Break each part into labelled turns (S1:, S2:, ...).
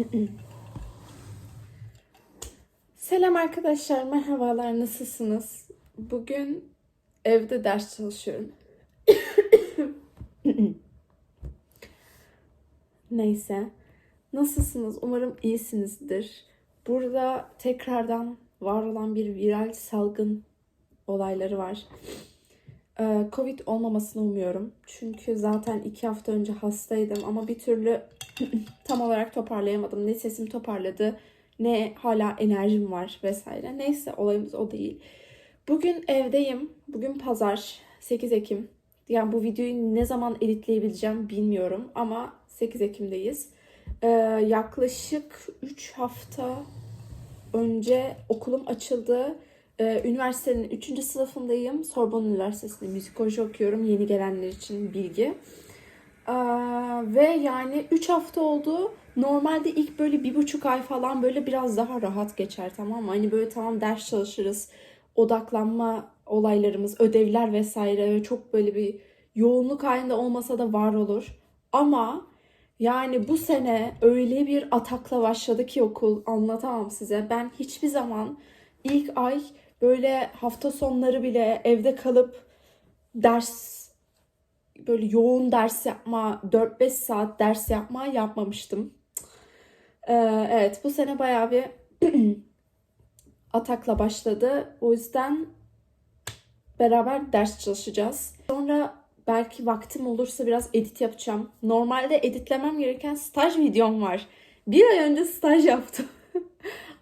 S1: Selam arkadaşlar, merhabalar, nasılsınız? Bugün evde ders çalışıyorum. Neyse, nasılsınız? Umarım iyisinizdir. Burada tekrardan var olan bir viral salgın olayları var. Ee, Covid olmamasını umuyorum. Çünkü zaten iki hafta önce hastaydım ama bir türlü tam olarak toparlayamadım. Ne sesim toparladı ne hala enerjim var vesaire. Neyse olayımız o değil. Bugün evdeyim. Bugün pazar 8 Ekim. Yani bu videoyu ne zaman editleyebileceğim bilmiyorum ama 8 Ekim'deyiz. Ee, yaklaşık 3 hafta önce okulum açıldı. Ee, üniversitenin 3. sınıfındayım. Sorbonne Üniversitesi'nde müzikoloji okuyorum. Yeni gelenler için bilgi. Ve yani 3 hafta oldu. Normalde ilk böyle bir buçuk ay falan böyle biraz daha rahat geçer tamam mı? Hani böyle tamam ders çalışırız. Odaklanma olaylarımız, ödevler vesaire ve çok böyle bir yoğunluk halinde olmasa da var olur. Ama yani bu sene öyle bir atakla başladı ki okul anlatamam size. Ben hiçbir zaman ilk ay böyle hafta sonları bile evde kalıp ders böyle yoğun ders yapma, 4-5 saat ders yapma yapmamıştım. Ee, evet bu sene bayağı bir atakla başladı. O yüzden beraber ders çalışacağız. Sonra belki vaktim olursa biraz edit yapacağım. Normalde editlemem gereken staj videom var. Bir ay önce staj yaptım.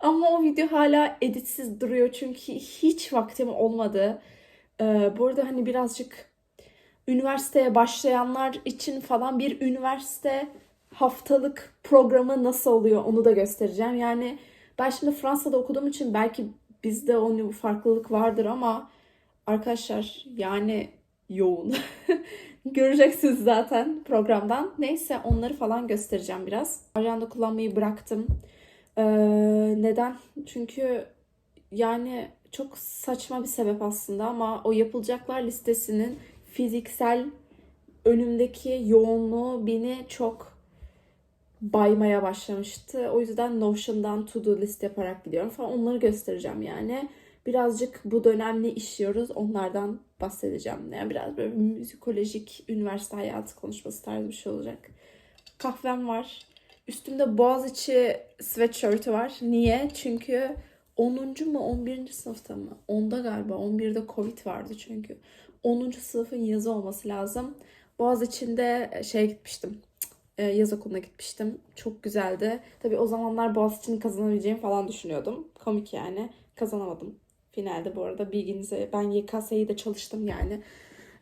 S1: Ama o video hala editsiz duruyor çünkü hiç vaktim olmadı. Ee, bu arada hani birazcık üniversiteye başlayanlar için falan bir üniversite haftalık programı nasıl oluyor onu da göstereceğim. Yani ben şimdi Fransa'da okuduğum için belki bizde onun farklılık vardır ama arkadaşlar yani yoğun. Göreceksiniz zaten programdan. Neyse onları falan göstereceğim biraz. Ajanda kullanmayı bıraktım. Ee, neden? Çünkü yani çok saçma bir sebep aslında ama o yapılacaklar listesinin fiziksel önümdeki yoğunluğu beni çok baymaya başlamıştı. O yüzden Notion'dan to-do list yaparak gidiyorum falan. Onları göstereceğim yani. Birazcık bu dönem ne işliyoruz onlardan bahsedeceğim. Yani biraz böyle müzikolojik üniversite hayatı konuşması tarzı bir şey olacak. Kahvem var. Üstümde Boğaziçi sweatshirt'ü var. Niye? Çünkü 10. mu 11. sınıfta mı? 10'da galiba. 11'de Covid vardı çünkü. 10. sınıfın yazı olması lazım. Boğaziçi'nde şey gitmiştim. e, Yaz okuluna gitmiştim. Çok güzeldi. Tabii o zamanlar Boğaziçi'ni kazanabileceğimi falan düşünüyordum. Komik yani. Kazanamadım. Finalde bu arada bilginize. Ben YKS'yi de çalıştım yani.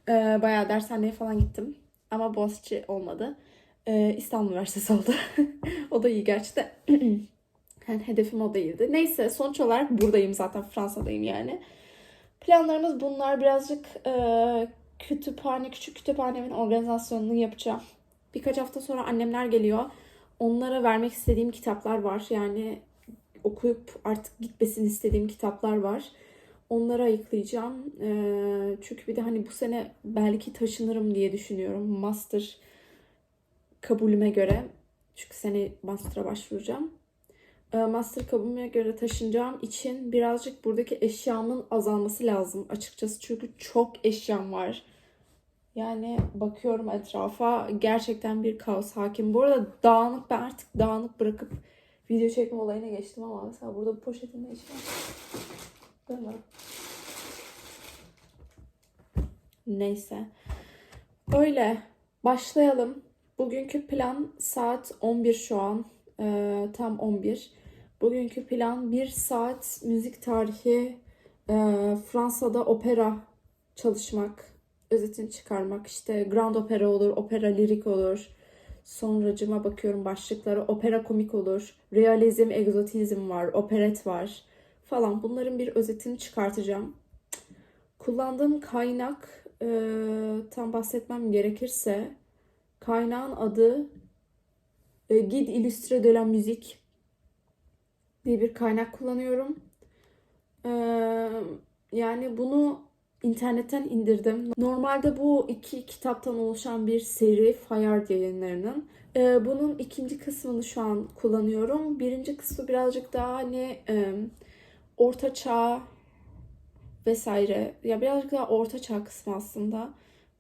S1: E, bayağı dershaneye falan gittim. Ama Boğaziçi olmadı. E, İstanbul Üniversitesi oldu. o da iyi gerçi de. Yani hedefim o değildi. Neyse sonuç olarak buradayım zaten Fransa'dayım yani. Planlarımız bunlar birazcık e, kütüphane, küçük kütüphanemin organizasyonunu yapacağım. Birkaç hafta sonra annemler geliyor. Onlara vermek istediğim kitaplar var. Yani okuyup artık gitmesini istediğim kitaplar var. Onları ayıklayacağım. E, çünkü bir de hani bu sene belki taşınırım diye düşünüyorum. Master kabulüme göre. Çünkü sene master'a başvuracağım. E, master kabulüme göre taşınacağım için birazcık buradaki eşyamın azalması lazım açıkçası. Çünkü çok eşyam var. Yani bakıyorum etrafa gerçekten bir kaos hakim. Bu arada dağınık ben artık dağınık bırakıp video çekme olayına geçtim ama mesela burada bu poşetin ne işi var? Neyse. Öyle. Başlayalım. Bugünkü plan saat 11 şu an. Ee, tam 11. Bugünkü plan 1 saat müzik tarihi, e, Fransa'da opera çalışmak, özetini çıkarmak. İşte grand opera olur, opera lirik olur. Sonracıma bakıyorum başlıkları. Opera komik olur. Realizm, egzotizm var. Operet var. Falan. Bunların bir özetini çıkartacağım. Kullandığım kaynak e, tam bahsetmem gerekirse kaynağın adı e, Guide Illustré de la Musique diye bir kaynak kullanıyorum. Ee, yani bunu internetten indirdim. Normalde bu iki kitaptan oluşan bir seri Fayard yayınlarının. Ee, bunun ikinci kısmını şu an kullanıyorum. Birinci kısmı birazcık daha hani e, orta çağ vesaire. Ya birazcık daha orta çağ kısmı aslında.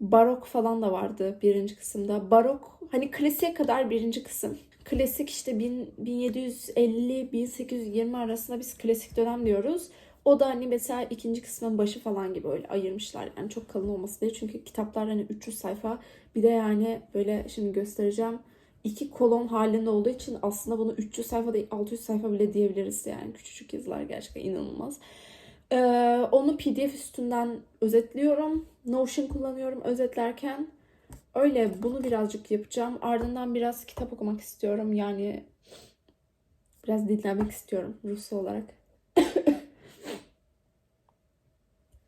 S1: Barok falan da vardı birinci kısımda. Barok hani klasiğe kadar birinci kısım. Klasik işte 1750-1820 arasında biz klasik dönem diyoruz. O da hani mesela ikinci kısmın başı falan gibi öyle ayırmışlar. Yani çok kalın olması diye. Çünkü kitaplar hani 300 sayfa. Bir de yani böyle şimdi göstereceğim. iki kolon halinde olduğu için aslında bunu 300 sayfa değil 600 sayfa bile diyebiliriz yani. Küçücük yazılar gerçekten inanılmaz. Ee, onu PDF üstünden özetliyorum. Notion kullanıyorum özetlerken. Öyle bunu birazcık yapacağım. Ardından biraz kitap okumak istiyorum. Yani biraz dinlenmek istiyorum Rusça olarak.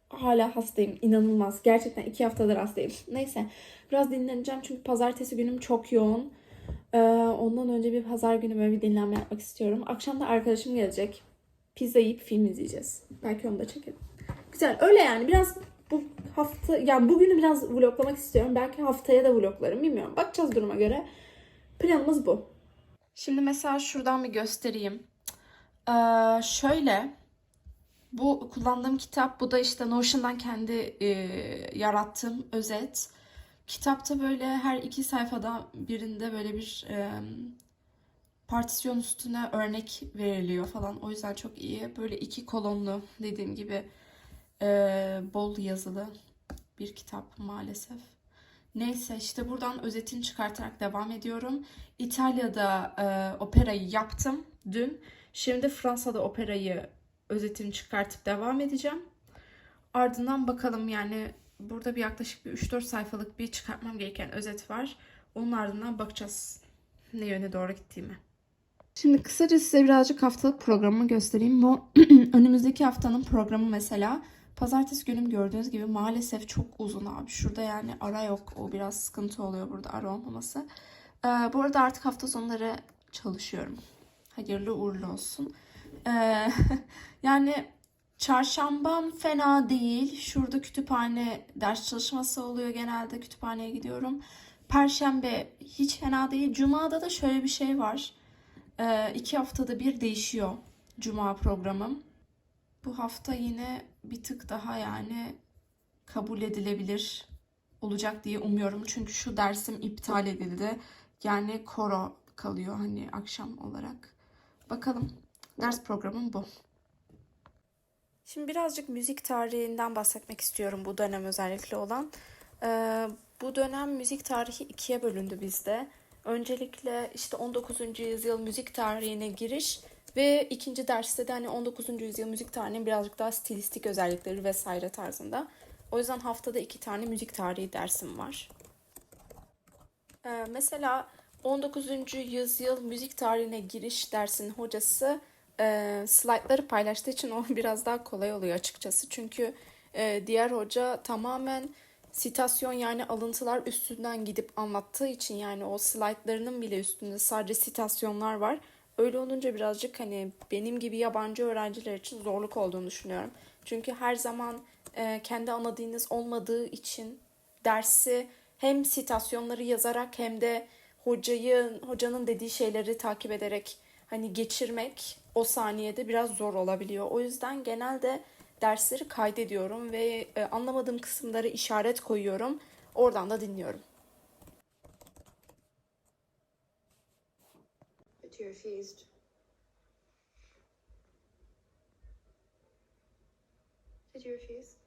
S1: Hala hastayım. inanılmaz. Gerçekten iki haftadır hastayım. Neyse. Biraz dinleneceğim çünkü pazartesi günüm çok yoğun. Ee, ondan önce bir pazar günü böyle bir dinlenme yapmak istiyorum. Akşam da arkadaşım gelecek. Pizza yiyip film izleyeceğiz. Belki onu da çekelim. Güzel. Öyle yani. Biraz bu hafta yani bugünü biraz vloglamak istiyorum. Belki haftaya da vloglarım. Bilmiyorum. Bakacağız duruma göre. Planımız bu. Şimdi mesela şuradan bir göstereyim. Ee, şöyle bu kullandığım kitap bu da işte Notion'dan kendi e, yarattığım özet. Kitapta böyle her iki sayfada birinde böyle bir e, partisyon üstüne örnek veriliyor falan. O yüzden çok iyi. Böyle iki kolonlu dediğim gibi e, bol yazılı bir kitap maalesef. Neyse işte buradan özetini çıkartarak devam ediyorum. İtalya'da e, operayı yaptım dün. Şimdi Fransa'da operayı özetini çıkartıp devam edeceğim. Ardından bakalım yani burada bir yaklaşık bir 3-4 sayfalık bir çıkartmam gereken özet var. Onun ardından bakacağız ne yöne doğru gittiğimi. Şimdi kısaca size birazcık haftalık programımı göstereyim. Bu önümüzdeki haftanın programı mesela. Pazartesi günüm gördüğünüz gibi maalesef çok uzun abi. Şurada yani ara yok. O biraz sıkıntı oluyor burada ara olmaması. Ee, bu arada artık hafta sonları çalışıyorum. Hayırlı uğurlu olsun. Ee, yani çarşambam fena değil. Şurada kütüphane ders çalışması oluyor genelde. Kütüphaneye gidiyorum. Perşembe hiç fena değil. Cuma'da da şöyle bir şey var. Ee, iki haftada bir değişiyor Cuma programım. Bu hafta yine bir tık daha yani kabul edilebilir olacak diye umuyorum. Çünkü şu dersim iptal edildi. Yani koro kalıyor hani akşam olarak. Bakalım. Ders programım bu. Şimdi birazcık müzik tarihinden bahsetmek istiyorum bu dönem özellikle olan. Ee, bu dönem müzik tarihi ikiye bölündü bizde. Öncelikle işte 19. yüzyıl müzik tarihine giriş ve ikinci derste de hani 19. yüzyıl müzik tarihinin birazcık daha stilistik özellikleri vesaire tarzında. O yüzden haftada iki tane müzik tarihi dersim var. Ee, mesela 19. yüzyıl müzik tarihine giriş dersinin hocası e, slaytları paylaştığı için o biraz daha kolay oluyor açıkçası. Çünkü e, diğer hoca tamamen sitasyon yani alıntılar üstünden gidip anlattığı için yani o slaytlarının bile üstünde sadece sitasyonlar var. Öyle olunca birazcık hani benim gibi yabancı öğrenciler için zorluk olduğunu düşünüyorum. Çünkü her zaman e, kendi ana diliniz olmadığı için dersi hem sitasyonları yazarak hem de hocayı hocanın dediği şeyleri takip ederek hani geçirmek o saniyede biraz zor olabiliyor. O yüzden genelde dersleri kaydediyorum ve e, anlamadığım kısımları işaret koyuyorum. Oradan da dinliyorum.
S2: But you refused. Did you refuse?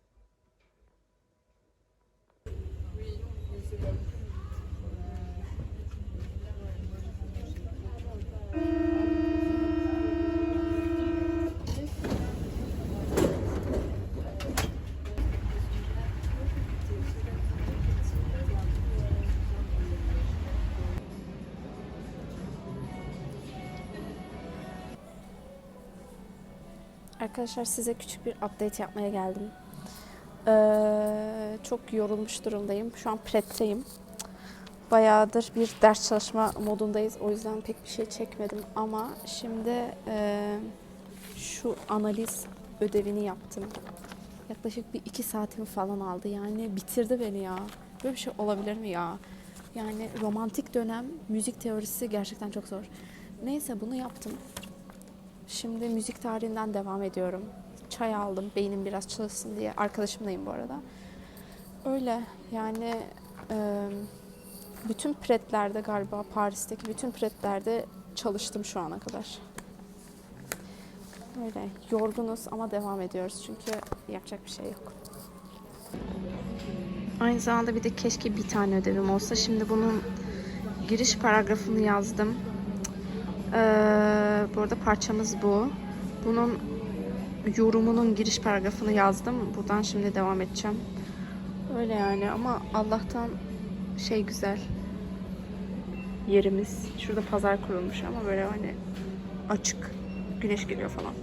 S1: Arkadaşlar size küçük bir update yapmaya geldim. Ee, çok yorulmuş durumdayım. Şu an prepteyim. Bayağıdır bir ders çalışma modundayız. O yüzden pek bir şey çekmedim. Ama şimdi e, şu analiz ödevini yaptım. Yaklaşık bir iki saatimi falan aldı. Yani bitirdi beni ya. Böyle bir şey olabilir mi ya? Yani romantik dönem müzik teorisi gerçekten çok zor. Neyse bunu yaptım. Şimdi müzik tarihinden devam ediyorum. Çay aldım beynim biraz çalışsın diye. Arkadaşımlayım bu arada. Öyle yani bütün pretlerde galiba Paris'teki bütün pretlerde çalıştım şu ana kadar. Öyle yorgunuz ama devam ediyoruz çünkü yapacak bir şey yok. Aynı zamanda bir de keşke bir tane ödevim olsa. Şimdi bunun giriş paragrafını yazdım. Ee, bu arada parçamız bu. Bunun yorumunun giriş paragrafını yazdım. Buradan şimdi devam edeceğim. Öyle yani ama Allah'tan şey güzel. Yerimiz. Şurada pazar kurulmuş ama böyle hani açık. Güneş geliyor falan.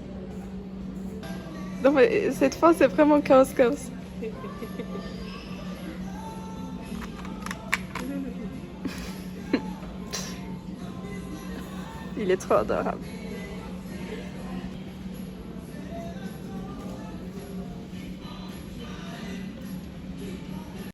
S3: Non mais cette fois c'est vraiment chaos chaos. Il est trop adorable.